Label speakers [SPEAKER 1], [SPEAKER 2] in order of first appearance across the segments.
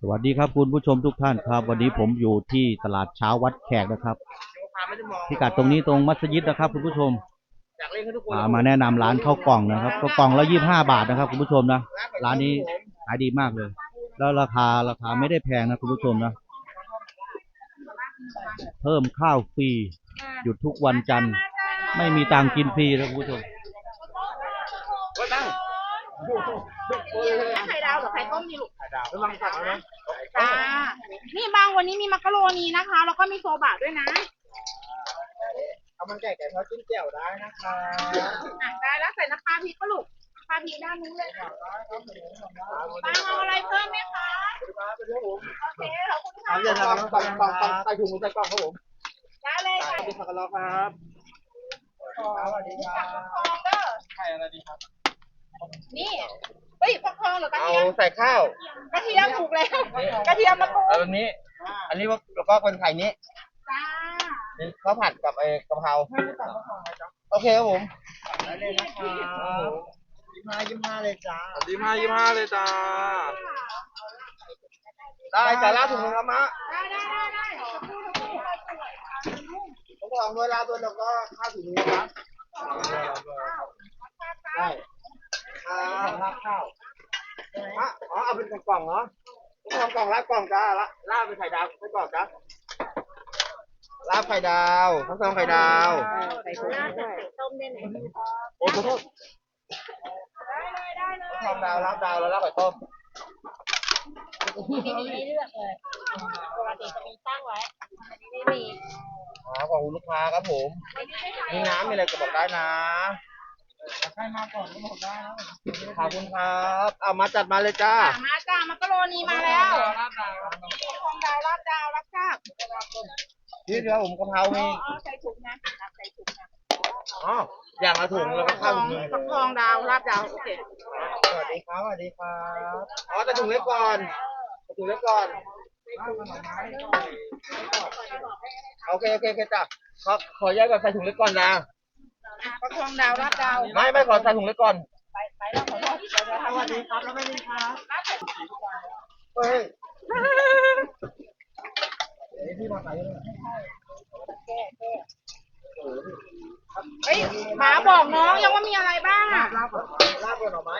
[SPEAKER 1] สวัสดีครับคุณผู้ชมทุกท่านครับ วันนี้ผมอยู่ที่ตลาดเช้าวัดแขกนะครับพิกัดตรงนี้ตรงมัสยิดนะครับ คุณผู้ชมมาแนะนำร้านข้าวกล่องนะครับข้าวกล่องละยี่ห้าบาทนะครับ คุณผู้ชมนะร้านนี้ขายดีมากเลย แล้วราคาราคาไม่ได้แพงนะคุณผู้ชมนะ เพิ่มข้าวฟรีหยุดทุกวันจันทร์ ไม่มีตังกินฟรีนะคุณผู้ชม
[SPEAKER 2] ไว้บ้าง
[SPEAKER 3] ไข่ดาวหรือไข่ต้มดีลูก
[SPEAKER 2] ไข่ดาวกำลังสั่งแล้วนะ
[SPEAKER 3] จ้านี่บางวันนี้มีมักกะโรนีนะคะ แล้วก็มีโซบะด้วยนะ
[SPEAKER 2] เอามันไก่ไก่ทอดจิ้มแจ่วได้นะคะ
[SPEAKER 3] อะได้แล้วใส่น้ำปลาพริกก็ลูกปลาพริกด้านนู้นเลยค่ะบางเอาอะไรเพิ่มไหมคะ
[SPEAKER 2] เป็นเรื่องผม
[SPEAKER 3] โอเคขอบคุณ
[SPEAKER 2] ถา
[SPEAKER 3] ค่ะ
[SPEAKER 2] มอย่าทำปังปังปังใส่ถุงมือใส่กล่องครับผม
[SPEAKER 3] ได้เลยค่ะ
[SPEAKER 2] สวัสดีครับครับสวัสดีครั
[SPEAKER 3] ผัก
[SPEAKER 2] บ
[SPEAKER 3] ทองเด้อ
[SPEAKER 2] ไข่อะไรดีครับ
[SPEAKER 3] นี่เฮ้ยผักทองหรือกระ
[SPEAKER 2] เอา
[SPEAKER 3] เทียม
[SPEAKER 2] ใส่ข้าว
[SPEAKER 3] กระเทียมถูกแล้วกระเทียมมะกรู
[SPEAKER 2] เอา
[SPEAKER 3] ด
[SPEAKER 2] แบบนี้ อันนี้ว่าแล้วก็เป็นไข่นี้
[SPEAKER 3] จ้า
[SPEAKER 2] นี่ข้าวผัดกับไอ้กะเพราโอเคครับผมได้เลยนะครับยี่ห้ายี่ห้าเลยจ้า
[SPEAKER 4] ยี่ห้ายี่ห้าเลยจ้า
[SPEAKER 2] ได้จ้าล่าถุงนึงครับมะ
[SPEAKER 3] ได้ได้ได้ได้
[SPEAKER 2] ผมของด้วยลาด้วยแล้วก็ข้าวถุงนึงนะครับได้ข้าวราดข้าวฮะอ๋อเอาเป็นกล่องๆเหรอผมทำกล่องราดกล่องจ้าละลาดเป็นไข่ดาวไม่กล่องจ้าลาบไข่ดาวข้าวซองไข่ดาว
[SPEAKER 3] ใส่ถุงใส่ต้มได้ไหม
[SPEAKER 2] โอ้ขอโทษ
[SPEAKER 3] ได้เลยได้เลย
[SPEAKER 2] ข้าวซองดาวลาบดาวแล้วลาบไข่ต้ม
[SPEAKER 3] ไม่มีให้เลือกเลยปกติจะมีตั้งไว้อันนี้ไม่มี
[SPEAKER 2] อ๋อของคุณลูกค้าครับผมมีน้ำมีอะไรก็บอกได้นะ ให้มาก่อนก็บอกได้นะขอบคุณครับ เอามาจัดมาเลยจ้า
[SPEAKER 3] อะมาจ้ามักกะโรนีมาแล้วทองดาวราดดาวรับทราบ
[SPEAKER 2] พี่เดียวผมกะเพรา
[SPEAKER 3] เอา
[SPEAKER 2] มี
[SPEAKER 3] เอาใส่ถุงนะใส่ถุงนะ
[SPEAKER 2] อ๋ออย่างละถุงแล้วก็
[SPEAKER 3] ท
[SPEAKER 2] ข้าว
[SPEAKER 3] อง
[SPEAKER 2] ถุงนึง
[SPEAKER 3] ทองดาวราดดาวโอเค
[SPEAKER 2] สวัสดีครับสวัสดีครับอ๋อแต่ถุงเล็กก่อนแต่ถุงเล็กก่อน โอเคโอเคโอเคจ้ะขอขอแยกก่อนใส่ถุงเล็กก่อนนะ
[SPEAKER 3] ประทองดาวราดดาว
[SPEAKER 2] ไม่ไม่ขอใส่ถุงเล็กก่อน
[SPEAKER 3] ไปไปแล้วขอโทษเดี๋ยวเดี๋ยว
[SPEAKER 2] สวัสดีครับแล้วไม่ดีครับ
[SPEAKER 3] ราดใส่
[SPEAKER 2] เฮ้ยพี่มาใส่ยังไง
[SPEAKER 3] เฮ้ยหมาบอกน้องยังว่ามีอะไรบ้างอะ
[SPEAKER 2] ลาบก่อนลาบก่อนหน่อไม้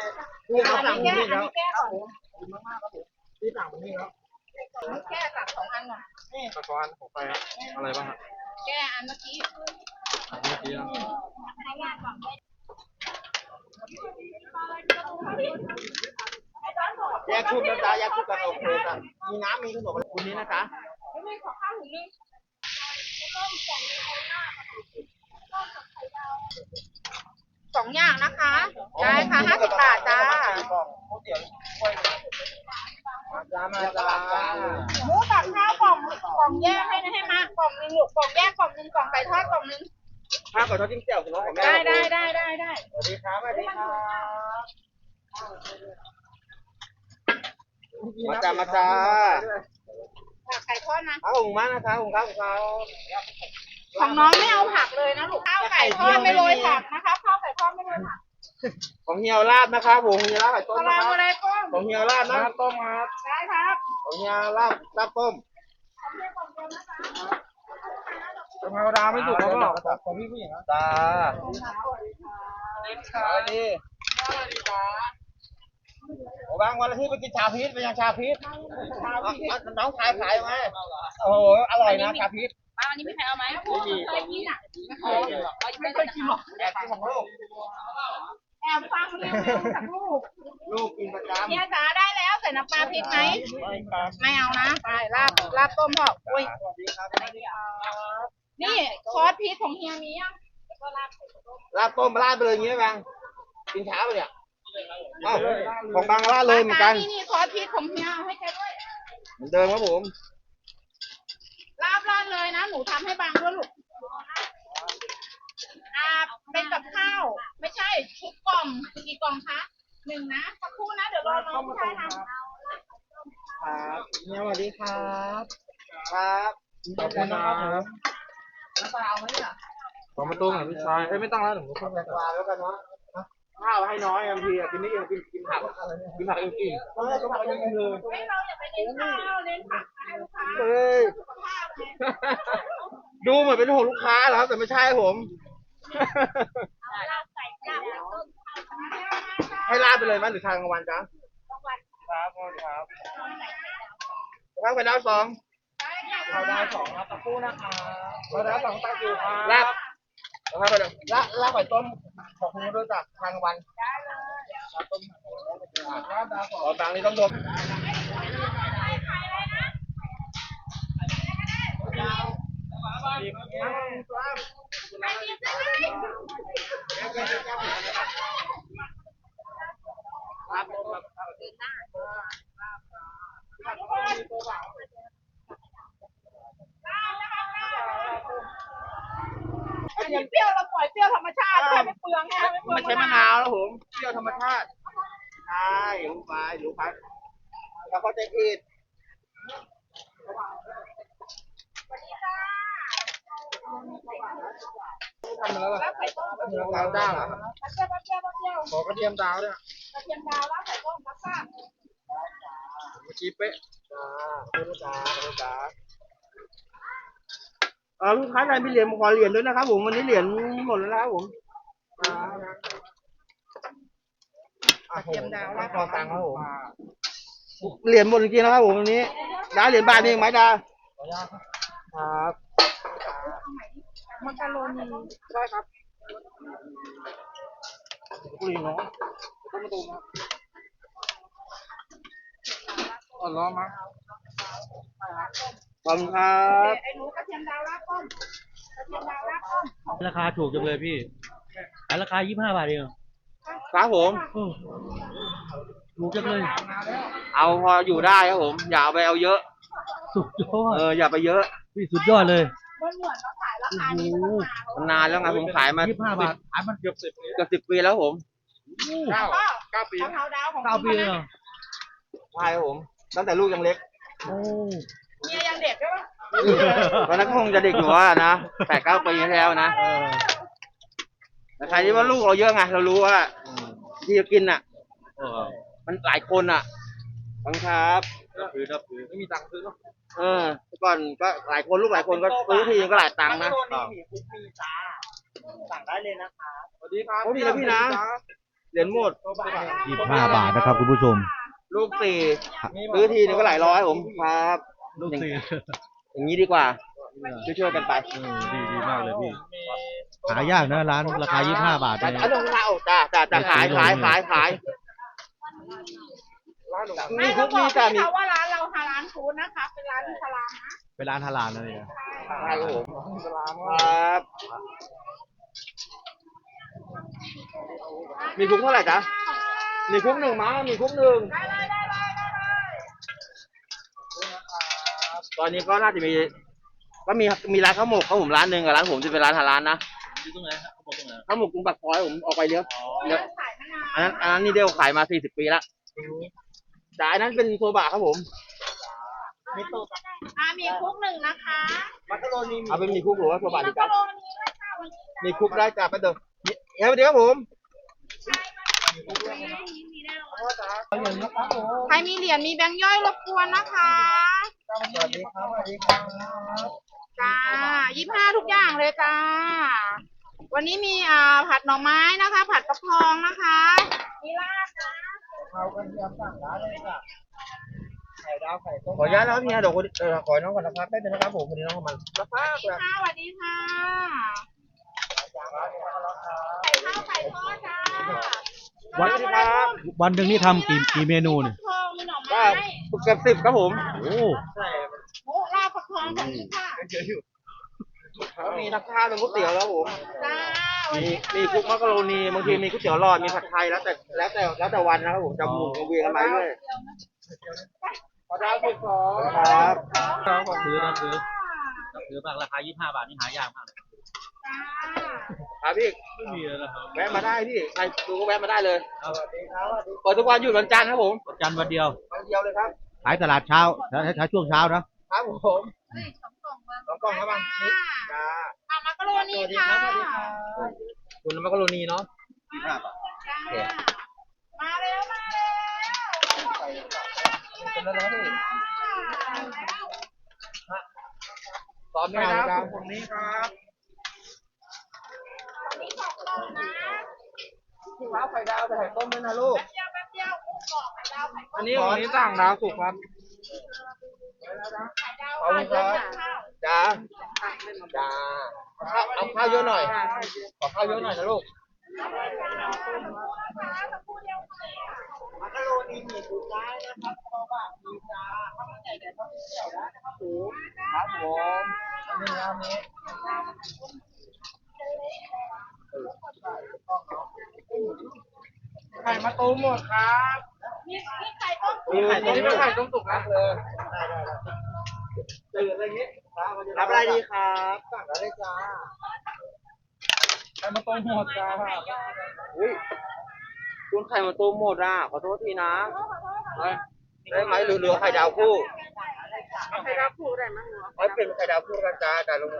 [SPEAKER 2] พี่เขา
[SPEAKER 3] อัน
[SPEAKER 2] สั่ง
[SPEAKER 3] นี้
[SPEAKER 2] ผม
[SPEAKER 3] แก้
[SPEAKER 2] นี่
[SPEAKER 3] อัน
[SPEAKER 2] แล้ว
[SPEAKER 3] นี้แก้ก่อน
[SPEAKER 2] พี่สั่งผมนี่แล้ว
[SPEAKER 3] แก้สั่งสองอันก่อน
[SPEAKER 4] ตะกอนผมไปครับอะไรบ้างครับ
[SPEAKER 3] แก้อันเมื่อกี้
[SPEAKER 4] เมื่อกี้นะ
[SPEAKER 3] ให้งานก่อน
[SPEAKER 2] แยกชุดนะจ๊ะแยกชุดกันโอเคจ้ะมีน้ำมีขนมอะไรคุณนี้นะจ๊ะ
[SPEAKER 3] ไม่ไม่ขอข้าวถุงนึงสองอย่างนะคะ ได้ค่ะห้าสิบบาทจ้า
[SPEAKER 2] จ้ามาจ้า
[SPEAKER 3] หมูตักข้าวกล่องกล่องแยกให้นะให้มากล่องหนึงลูกกล่องแยกกล่องหนึงกล่องไก่ทอดกล่องหนึง
[SPEAKER 2] ข้าวกับทอดจิ้มแจ่วคุณน้องของแม่
[SPEAKER 3] ได้ได้ได้ได้ได้
[SPEAKER 2] สวัสดีครับสวัสดีครับมาจ้ามาจ้า
[SPEAKER 3] ผักไก่ทอดนะ
[SPEAKER 2] ข้าวหุงมากนะครับหุงข้าวหุงข้าว
[SPEAKER 3] ของน้องไม่เอาผักเลยนะลูกข้าวไก่ทอดไม่โรยผักนะคะข้าวไก่ทอดไม่โรยผัก
[SPEAKER 2] ของเฮียวราดนะครับผมเฮียราดไข่ต้ม
[SPEAKER 3] อะ
[SPEAKER 2] นะ
[SPEAKER 3] ไร
[SPEAKER 2] ครับ
[SPEAKER 3] อะไรก้ม
[SPEAKER 2] ของเฮียวราดนะต้มครับ
[SPEAKER 3] ได้ครับ
[SPEAKER 2] ของเฮียราดราดต้ม
[SPEAKER 4] ธรรมดาไม่ถูกแล้วก็
[SPEAKER 2] ของพี่ผู้หญิงนะจ้าสวัสดีโอ้บางวันที่ไปกินชาพีชไปยังชาพีชน้องขายขายไหมโอ้โหอร่อยนะชาพีช
[SPEAKER 3] ป้าวันนี้มีใครเอาไหมไม่มีเคยกินอะไม่เคยกินหรอก
[SPEAKER 2] แอบกินของลูก
[SPEAKER 3] แอบฟังรีวิวจากลูก
[SPEAKER 2] ลูกกินประจำ
[SPEAKER 3] เนี่ยจ๋าได้แล้วใส่น้ำปลาพริกไหม
[SPEAKER 2] ไม่ครับ
[SPEAKER 3] ไม่เอานะไปลาบลาบต้มพอกอุ้ย นี่ซอสพริกของเฮียมียังแล้วก็ลาบใส่ต้ม
[SPEAKER 2] ลาดต้มลาดไปเลยอย่างงี้ไหมบางกินเช้าไปเนี่ยเอ้าของบางลาดเลยเหมือนกัน
[SPEAKER 3] นี่นี่ซอสพริกของเฮียเอาให้แกด้วย
[SPEAKER 2] เหมือนเดิมครับผม
[SPEAKER 3] ลาบลาดเลยนะ หนูทำให้บางด้วยลูกอ่าเป็นกับข้าว ไม่ใช่ชุดกล่องกี่กล่องคะหนึ่งนะสักครู่นะ เดี๋ยวรอน้องผู้ชายทำ
[SPEAKER 2] ครับเนี่ยสวัสดีครับ ครับ ขอบคุณนะครับผมน้ำ ปลาเอาไหมเนี่ย
[SPEAKER 4] ขอมาตุ้งหน่อยพี่ชายเอ้ยไม่ต้องแล้วหนู
[SPEAKER 2] แตงกวาแล้วกันเนาะข้าวให้น้อยบางทีอะกินไม่อิ่มกินกินผักกินผักอิ่มๆเออก็ผักอิ่มเลย
[SPEAKER 3] เฮ้ยเราอย่าไปเน้นข้าวเน้นผักให้ลูกค้า
[SPEAKER 2] เฮ้ย
[SPEAKER 3] สุขภาพไง
[SPEAKER 2] ดูเหมือนเป็นของลูกค้าเหรอครับ แต่ไม่ใช่ผม
[SPEAKER 3] ลาบไก่ลาบต้ม
[SPEAKER 2] ให้ลาดไปเลยมั้ยหรือทางกลางวันจ๊ะ
[SPEAKER 4] ครับครับ
[SPEAKER 2] ข้างไปดาวสอง
[SPEAKER 4] เขาดาวสองครับตะปูนะคะเขาดาวสองตะปูครับ
[SPEAKER 2] ลาบข้างไปดาวลาลาบไข่ต้มขอบคุณด้วยจ้ะทางกลางวันลาบต้มลาบดาวสองตังนี้ต้องรวม
[SPEAKER 3] อัน นี้เปรี้ยวเราปล่อยเปรี้ยวธรรมชาติค่ะไม่เปลืองแค่ไม่เปลือง
[SPEAKER 2] ไม่ใช่มะนาวแล้วผมเปรี้ยวธรรมชาติใช่รู้ไปรู้ไปแล้วเขาใจผิดทำมาแล้ว
[SPEAKER 3] ลาบไข่ต้ม
[SPEAKER 2] เนื้อดาวด้างเหรอ
[SPEAKER 3] ปลาเปรี้ยวปลาเปรี้ยวปลาเปรี้ยว
[SPEAKER 2] ขอกระเทียมดาวด้วย
[SPEAKER 3] กระเทียมดาวลาบไข่ต้มปลาซ่า
[SPEAKER 2] เมื่อกี้เป๊ะจ้าคุณจ้าคุณจ้าเออ ลูกค้าใครมีเหรียญผมขอเหรียญด้วยนะครับผมวันนี้เหรียญหมดแล้วนะครับผมเทียมดาวแล้วขอตังค์ครับผมเหรียญหมดจริงๆนะครับผมวันนี้ดาเหรียญบาทนี่เองไหมดาครับ
[SPEAKER 3] มักกะโรนี
[SPEAKER 2] ใช่ครับกุลีน้องต้องมาตูมครับ
[SPEAKER 4] อ่อนร้อนมั้ง
[SPEAKER 2] ขอบคุณครับ
[SPEAKER 3] ไอ้หนูกระเทียมดาวลาบต้มกระเทียมดาวลาบต้ม
[SPEAKER 1] ราคาถูกจังเลยพี่ขายราคา 25 บาทเองเหรอ
[SPEAKER 2] ครับผม
[SPEAKER 1] โอ้ถูกจังเลย
[SPEAKER 2] เอาพออยู่ได้ครับผม อย่าเอาไปเอาเยอะ
[SPEAKER 1] สุดยอด
[SPEAKER 2] เอออย่าไปเยอะ
[SPEAKER 1] พี่สุดยอดเลย
[SPEAKER 3] มันเหมือนเราขายราคานี้มาตั้งนาน
[SPEAKER 2] มันนานแล้วไงผมขายมา
[SPEAKER 1] 25 บาทขายมัน
[SPEAKER 4] เกือบสิบ
[SPEAKER 2] เกือบสิบปีแล้วผม
[SPEAKER 3] แล้วก็
[SPEAKER 4] เก้าปี
[SPEAKER 3] กะเพราดาวของ
[SPEAKER 1] เก้าปีเลยเหรอ
[SPEAKER 2] ใช่ครับผม ตั้งแต่ลูกยังเล็ก
[SPEAKER 1] โอ้
[SPEAKER 3] เมียยังเด็กใช่ปะ
[SPEAKER 2] ตอนนั้นก็คงจะเด็กอยู่ว่านะแปดเก้าปีที่แล้วนะ
[SPEAKER 1] เออ
[SPEAKER 2] แต่ใครที่ว่าลูกเราเยอะไงเรารู้ว่า ที่จะกินอะ
[SPEAKER 1] เออ
[SPEAKER 2] มันหลายคนอะบังครับ
[SPEAKER 1] นับถือนับถือ
[SPEAKER 4] ไม่มีตังค์ซื้อเนาะ
[SPEAKER 2] เออแต่ก่อนก็หลายคนลูกหลายคนก็ซื้อทีนึงก็หลายตังค์นะ
[SPEAKER 4] สั่งได้เลยนะคะสวัสดีครับ
[SPEAKER 2] โอ้ดีนะพี่นะ เหรียญหมด
[SPEAKER 1] 25บาทนะครับคุณผู้ชม
[SPEAKER 2] ลูกสี่ซื้อทีนึงก็หลายร้อยผมครับ
[SPEAKER 1] ลูกสี่
[SPEAKER 2] อย่างนี้ดีกว่า ช่วยๆกันไป
[SPEAKER 1] เออดีดีมากเลยพี่ หายากนะร้านราคา 25 บาท
[SPEAKER 2] แต่
[SPEAKER 1] เนี่ย
[SPEAKER 2] อันนี้เอาจ้าจ้าจ้าขายขายขายขาย
[SPEAKER 3] ไม่
[SPEAKER 2] มีคุ
[SPEAKER 3] เขา
[SPEAKER 2] ก
[SPEAKER 3] บอ
[SPEAKER 2] มี
[SPEAKER 3] ก
[SPEAKER 2] จ้า
[SPEAKER 3] พี่
[SPEAKER 2] มี
[SPEAKER 3] เขาว่าร้านเราฮาร้านฟู้ดนะคะ เป็นร้านอิสลามนะ
[SPEAKER 1] เป็นร้านฮาลาลนะเนี่ย
[SPEAKER 2] ใช่ครับผมครับ มีคุกเท่าไหร่จ๊ะมีคุกหนึ่งมั้งมีคุกหนึ่ง
[SPEAKER 3] ได้เล
[SPEAKER 2] ตอนนี้ก็น่าจะมี ก็มีมีร้านข้าวหมกข้าวผมร้านหนึ่งกับร้านผมจะเป็นร้านฮาร้านนะ
[SPEAKER 1] อยู่ตรงไหนครับเขาบอกตรงไหน
[SPEAKER 2] ข้าวหมกกรุงปักซอยผมออกไปเลี้ยว
[SPEAKER 3] เดี๋ยวขายมะนาว
[SPEAKER 2] อันนั้นอันนั้นนี่เดียวขายมาสี่สิบปีละแต่อันนั้นเป็นโซบะครับผม
[SPEAKER 3] อ่ามีคุกหนึ่งนะคะ
[SPEAKER 2] เอาเป็นมีคุกหรือว่าโซบะ
[SPEAKER 3] มั
[SPEAKER 2] ดี
[SPEAKER 3] ก
[SPEAKER 2] กั
[SPEAKER 3] กะ
[SPEAKER 2] น
[SPEAKER 3] โรนีด้วยค่ะวันนี้
[SPEAKER 2] มีคุกได้จ้าไปเดิมเฮ้ยสวัสดีครับผม
[SPEAKER 3] ใครมีเหรียญมีแบงค์ย่อยรบกวนนะคะ
[SPEAKER 2] สวัสดีครับสวัสดีครับ
[SPEAKER 3] จ้ายี่ห้าทุกอย่างเลยจ้า วันนี้มีอ่าผัดหน่อไม้นะคะ ผัดกระเพองนะคะมีลาบนะ
[SPEAKER 2] เอากระเทียมสั่งร้านเลยจ้ะไข่ดาวไข่ต้มขออนุญาตนะครับพี่นะเดี๋ยวคนเออขอน้องก่อนนะครับได้เป็นนะครับผมคนนี้น้องเข้ามารับผ้า
[SPEAKER 3] สวัสดีค่ะสวัสดีค่ะไข่ข้าวไข่ทอดจ้า
[SPEAKER 2] สวัสดีครับ
[SPEAKER 1] วันหนึ่งนี่ทำกี่กี่เมนูเนี่ย
[SPEAKER 3] ทองมีหน่อ
[SPEAKER 2] ก็
[SPEAKER 3] ไม้
[SPEAKER 2] เกือบสิบครับผม
[SPEAKER 1] โอ้
[SPEAKER 3] หมูลาบผักทองของนี้ค่ะ
[SPEAKER 2] มีทั้งข้าวทั้งก๋วยเตี๋ยวแล้วผม
[SPEAKER 3] จ้าวัน
[SPEAKER 2] มี
[SPEAKER 3] นี้
[SPEAKER 2] มีคุกมักกะโรนีบางทีมีก๋วยเตี๋ยวหลอดมีผัดไทยแล้วแต่แล้วแต่แล้วแต่วันนะครับผมจะหมุนเวียนกันไปเรื่อยขอดาวสุดสองครับ
[SPEAKER 1] นับถือนับถือนับถือมากราคา 25 บาทนี่หายากมากเลย
[SPEAKER 3] จ้า
[SPEAKER 2] ครับพี่
[SPEAKER 1] ไม่มีเลยนะครับ
[SPEAKER 2] แวะมาได้พี่ใครดูก็แวะมาได้เลย
[SPEAKER 1] ครับ
[SPEAKER 2] เปิดทุกวันหยุดวันจันทร์ครับผม
[SPEAKER 1] วันจันทร์วันเดียว
[SPEAKER 2] วันเดียวเลยครับ
[SPEAKER 1] ขายตลาดเช้าใช้ใช้ช่วงเช้านะ
[SPEAKER 2] ครับผม
[SPEAKER 3] เฮ้ยสองกล่องมา
[SPEAKER 2] สองกล่องครับบังนี่จ้า
[SPEAKER 3] อ่ามักกะโรนีค่ะ
[SPEAKER 2] คุณมักกะโรนีเนาะ
[SPEAKER 1] 25บาท
[SPEAKER 3] จ้า
[SPEAKER 2] โอเค
[SPEAKER 3] มาเร็วมาเร็ว
[SPEAKER 2] เป็นแล้วนะพี่ตอน
[SPEAKER 4] ไข่
[SPEAKER 2] นี้
[SPEAKER 4] ดาว
[SPEAKER 2] นะ
[SPEAKER 4] สุกฝั่งนี้ครับ
[SPEAKER 3] นี่สองกล่องนะ
[SPEAKER 2] ข้าวไข่ดาวแต่ไข่ต้มด้วยนะลูก
[SPEAKER 3] เดียวแป๊บเดียวกุ้งกรอบไข่ดาวไข่
[SPEAKER 4] อันนี้ฝั่งนี้สั่งดาวสุกครับ
[SPEAKER 3] ไข่ดาว
[SPEAKER 2] ขอบคุณครับจ้าจ้าเอาข้าวเอาข้าวเยอะหน่อย ขอข้าวเยอะหน่อยนะลูก
[SPEAKER 4] มักกะโรนีหมี่สูตรได้นะครับเพราะว่ามีจ้าข้าวมันไก่แต่ต้องเกี่ยวได้นะครับผม
[SPEAKER 2] ครับผมอันนี้นะอันนี้
[SPEAKER 4] ไข่มาตูมหมดครับ
[SPEAKER 3] มีมีไข่ต้ม
[SPEAKER 4] มีไข่ต้มนี่เป็นไข่ต้มสุกนะเลย
[SPEAKER 2] ตื่นอะไรอย่างงี้
[SPEAKER 4] รับอะไรดีครับ
[SPEAKER 2] สั่งอะไรจ้า
[SPEAKER 4] ไข่มาตูมหมดจ้า
[SPEAKER 2] อุ้ยคุณไข่มาตูมหมดอะขอโทษทีนะได้ไหมหรือเหลือไข่ดาวคู่
[SPEAKER 3] ไข่ดาวผูได้มั้งเหรอ
[SPEAKER 2] ไว้เป็นไข่ดาวคู่กันจ้าจ้าลุง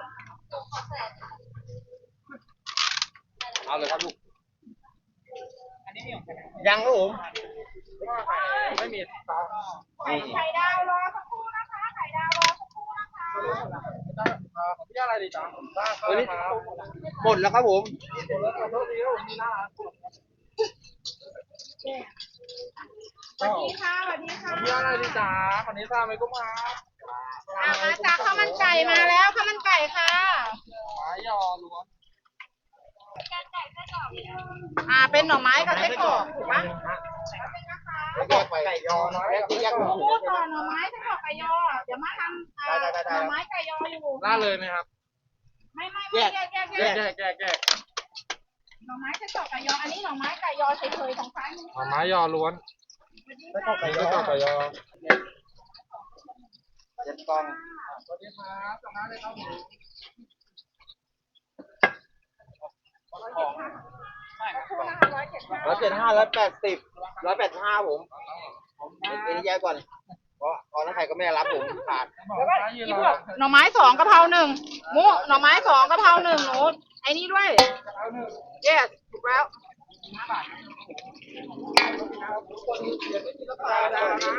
[SPEAKER 2] เอาเลยครับลูกยังครับผม
[SPEAKER 4] ไม่มีซอส
[SPEAKER 2] นี่
[SPEAKER 3] ไข่ดาวรอสักครู่นะคะไข่ดาวรอสักครู่นะคะ
[SPEAKER 4] เอ่อของพี่อะไรดีจ้าได้ครับ
[SPEAKER 2] วันนี้
[SPEAKER 4] ครับ
[SPEAKER 2] หมดแล้วครับผม
[SPEAKER 4] ขอโทษทีครับผมมีหน้าร้าน
[SPEAKER 3] สวัสดีค่ะสวัสดีค่ะ
[SPEAKER 4] ของพี่อะไรดีจ้าคนนี้ทราบไหมกุ้งครับ
[SPEAKER 3] อะมาจากข้าวมันไก่มาแล้วข้าวมันไก่ค่ะ
[SPEAKER 4] หมายยอล้วน
[SPEAKER 3] อ่า เป็นหน่อไม้กับไส้กรอกถูกปะ
[SPEAKER 2] แยกไปไก่ยอนะแยกแยกหมู
[SPEAKER 3] พูดก่อนหน่อไม้ไส้กรอกไก่ยอเดี๋ยวมาทำอ่า
[SPEAKER 2] ได้ได้ได้
[SPEAKER 3] หน่อไม้ไก่ยออยู่
[SPEAKER 4] ล่าเลยไหมครับ
[SPEAKER 3] ไม่ไม่ไม่แยกแยกแย
[SPEAKER 4] แย
[SPEAKER 3] ก
[SPEAKER 4] กแยกแยกแยก
[SPEAKER 3] หน่อไม้ไส้กรอกไก่ยออันนี้หน่อไม้ไก่ยอเฉยๆของซ้ายมือ
[SPEAKER 4] หน่อไม้ยอล้วน
[SPEAKER 2] ไม่ต้องไก่ย
[SPEAKER 4] ไม่
[SPEAKER 2] อ
[SPEAKER 4] ต้องไก่ยอ
[SPEAKER 2] เจ็ดกล่อง
[SPEAKER 4] สวัสดีครับจากร้านเลยครับ ผม
[SPEAKER 3] ร้อยเจ็ดห้า
[SPEAKER 2] ร้อยเจ็ดห้าร้อยแปดสิบร้อยแปดห้าผมเป็นแยกก่อนเพราะตอนนั้นใครก็ไม่ได้รับผมขาด
[SPEAKER 4] แล้วก็
[SPEAKER 3] อีพวกหน่อไม้สองกะเพราหนึ่งหมูหน่อไม้สองกะเพราหนึ่งหนูไอ้นี่ด้วย yes ถูกแล้ว
[SPEAKER 4] ดาวดาวนะ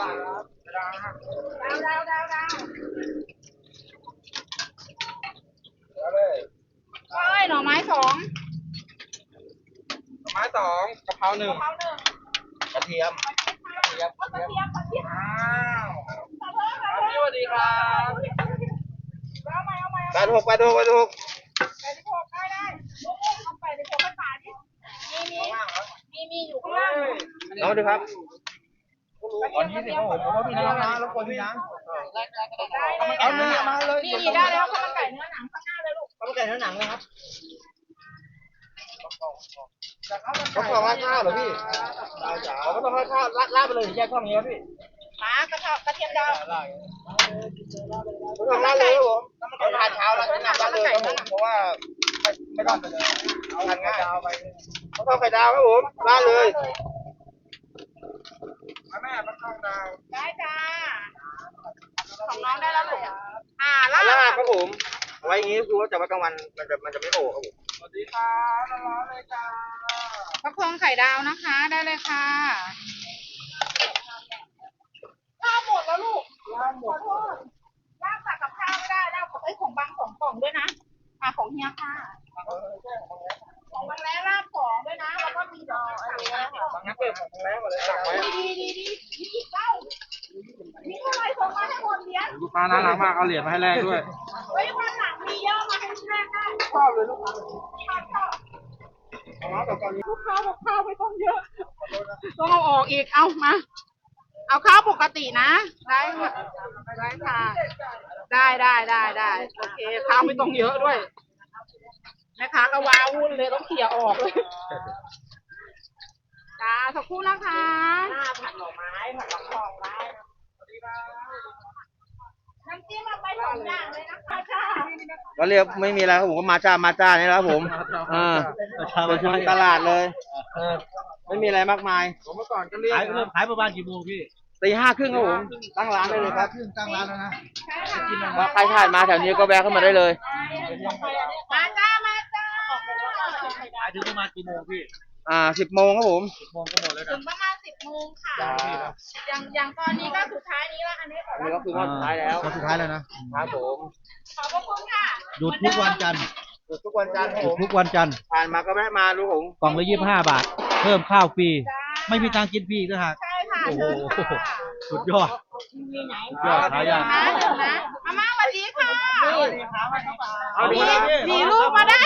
[SPEAKER 4] ดาวนะ
[SPEAKER 3] ดาวดาวดาวดาว
[SPEAKER 4] แล้วเลย
[SPEAKER 3] เอ้ยหน่อไม้สอง
[SPEAKER 4] หน่อไม้สองกะ เพราหนึ่ง
[SPEAKER 3] กะเพราหนึ่ง
[SPEAKER 2] กระเทียม
[SPEAKER 3] กระเทียมกระเทียมกระเทียม
[SPEAKER 4] อ้าวพี่สวัสดีครับ
[SPEAKER 3] เอาใหม่เอาใหม่
[SPEAKER 2] แปดหกแปดหกแปดหก
[SPEAKER 3] ไปดิโกได้ได้ลูกเอาไปดิโกภาษาดิมีมีมีมีอยู่ข้างล่าง
[SPEAKER 2] เอาดิครับ
[SPEAKER 4] วันนี้สิครับผมขอโทษพี่น้องนะรบกวนพี่นะ
[SPEAKER 2] เอาเนื้อมาเลย
[SPEAKER 3] นี่นี่ได้แล้วข้าวมันไก่เนื้อหนังข้างหน้าเลยลูก
[SPEAKER 2] เขาไก่เนื้อหนังเลยครับ เขาบอกว่าข้าวเหรอพี่เขาก็ต้องให้ข้าวลาดไปเลยแยกช่องนี้ครับพี่
[SPEAKER 3] หมากระเทากระเทียมดาว
[SPEAKER 2] ผมทำลาดเลยครับผมเขาทานเช้าแล้วแนะนำลาดเลยครับผมเพราะว่าไม่ต้องทานง่ายเขาต้องไข่ดาวครับผมลาดเลย
[SPEAKER 4] แม่มันข้างดาว
[SPEAKER 3] ได้จ้าของน้องได้แล้วลูกอ่าลา
[SPEAKER 2] ลาด
[SPEAKER 3] บ
[SPEAKER 2] ครับผมไว้อย่างนี้คือว่าจะไว้กลางวันมันจะมันจะไม่โอครับผม
[SPEAKER 4] สวัส ดีครับร้อนๆเลยจ้า
[SPEAKER 3] ฟักทองไข่ดาวนะคะ ได้เลยค่ะ ข้าวหมดแล้วลูกข้าวหมดลาบตักกับข้าวไม่ได้ลาบกับไอ้ของบางสองกล่องด้วยนะอ่าของเฮียค่ะของบางแล้วลาบสองด้วยนะ แล้วก็มีดอกอันนี้นะคะ
[SPEAKER 4] บางนักเปิดของแรกมาเลยสั่งไว้
[SPEAKER 3] ดีดีดีดีมีอีกเก้ามีเท่าไหร่ส่งมาให้หมดเหรียญ
[SPEAKER 4] ลูกค้าน่ารักมากเอาเหรียญมาให้แลกด้วย
[SPEAKER 3] ไว้วันหลังมีเยอะมาให้แรกได้
[SPEAKER 4] ชอบเลยลูกค้า
[SPEAKER 3] ลูกค้าบอกข้าวไม่ต้องเยอะต้องเอาออกอีกเอามา เอาข้าวปกตินะ ได้ค่ะได้ค่ะ ได้ได้ได้ได้โอเคข้าวไม่ต้องเยอะด้วยแม่ค้าก็ว้าวุ่นเลยต้องเขี่ยออกเลยจ้าสักครู่นะคะ ผัดหน่อไม้ผัดหลังทองได้ น้ำจิ้มเอาไปสองอย่างเลยนะคะจ้า
[SPEAKER 2] ก็เรียกไม่มีอะไรครับผมก็มาจ้ามาจ้านี่แหละครับผมเออเปิดชุมตลาดเลย เออไม่มีอะไรมากมาย
[SPEAKER 4] ผมเมื่อก่อนก็เรียก
[SPEAKER 1] ขายเริ่มขายประมาณกี่โมงพี่
[SPEAKER 2] ตีห้าครึ่งครับผมตั้งร้านได้เลยครับ
[SPEAKER 1] ตั้งร้านแล้วนะ
[SPEAKER 3] ใช่ค่ะ
[SPEAKER 2] ว่าใครผ่านมาแถวนี้ก็แวะเข้ามาได้เลย
[SPEAKER 3] มาจ้ามาจ้า
[SPEAKER 1] ขายถึงประมาณกี่โมงพี่
[SPEAKER 2] อ่าสิบโมงครับผม
[SPEAKER 4] มองก็หมดเลย
[SPEAKER 3] ถึ
[SPEAKER 4] นะ
[SPEAKER 3] งประมาณสิบโมงค่ะอย่างอย่างตอนนี้ก็สุดท้ายนี้แล้วอันนี้ขอ
[SPEAKER 2] อันนี้
[SPEAKER 3] รั
[SPEAKER 2] ก็
[SPEAKER 3] บ
[SPEAKER 2] คือวันสุดท้ายแล้ว
[SPEAKER 1] วันสุดท้ายแล้วนะครับ
[SPEAKER 2] ผม
[SPEAKER 3] ขอบพระคุณค่ะ
[SPEAKER 1] หยุดทุกวันจันทร์
[SPEAKER 2] หยุดทุกวันจันทร์ครับ
[SPEAKER 1] หยุ
[SPEAKER 2] ผ
[SPEAKER 1] ด
[SPEAKER 2] ม
[SPEAKER 1] ทุกวันจันทร์
[SPEAKER 2] ผ่านมาก็แวะมาดูผม
[SPEAKER 1] กล่องละยี่สิบห้าบาท เพิ่มข้าวฟรี
[SPEAKER 3] จ้า
[SPEAKER 1] ไม่มีตังค์กินฟรีอีก็หาก
[SPEAKER 3] ใช่ค่ะ
[SPEAKER 1] โอ้โห
[SPEAKER 3] เชิญค่ะ
[SPEAKER 1] สุดยอด สุดยอดหายาก
[SPEAKER 3] นะเดี๋ยวนะมาม่าสวัสดีค่ะ
[SPEAKER 2] เอาดี
[SPEAKER 3] มี
[SPEAKER 2] ครับ
[SPEAKER 3] มีลูกมาได้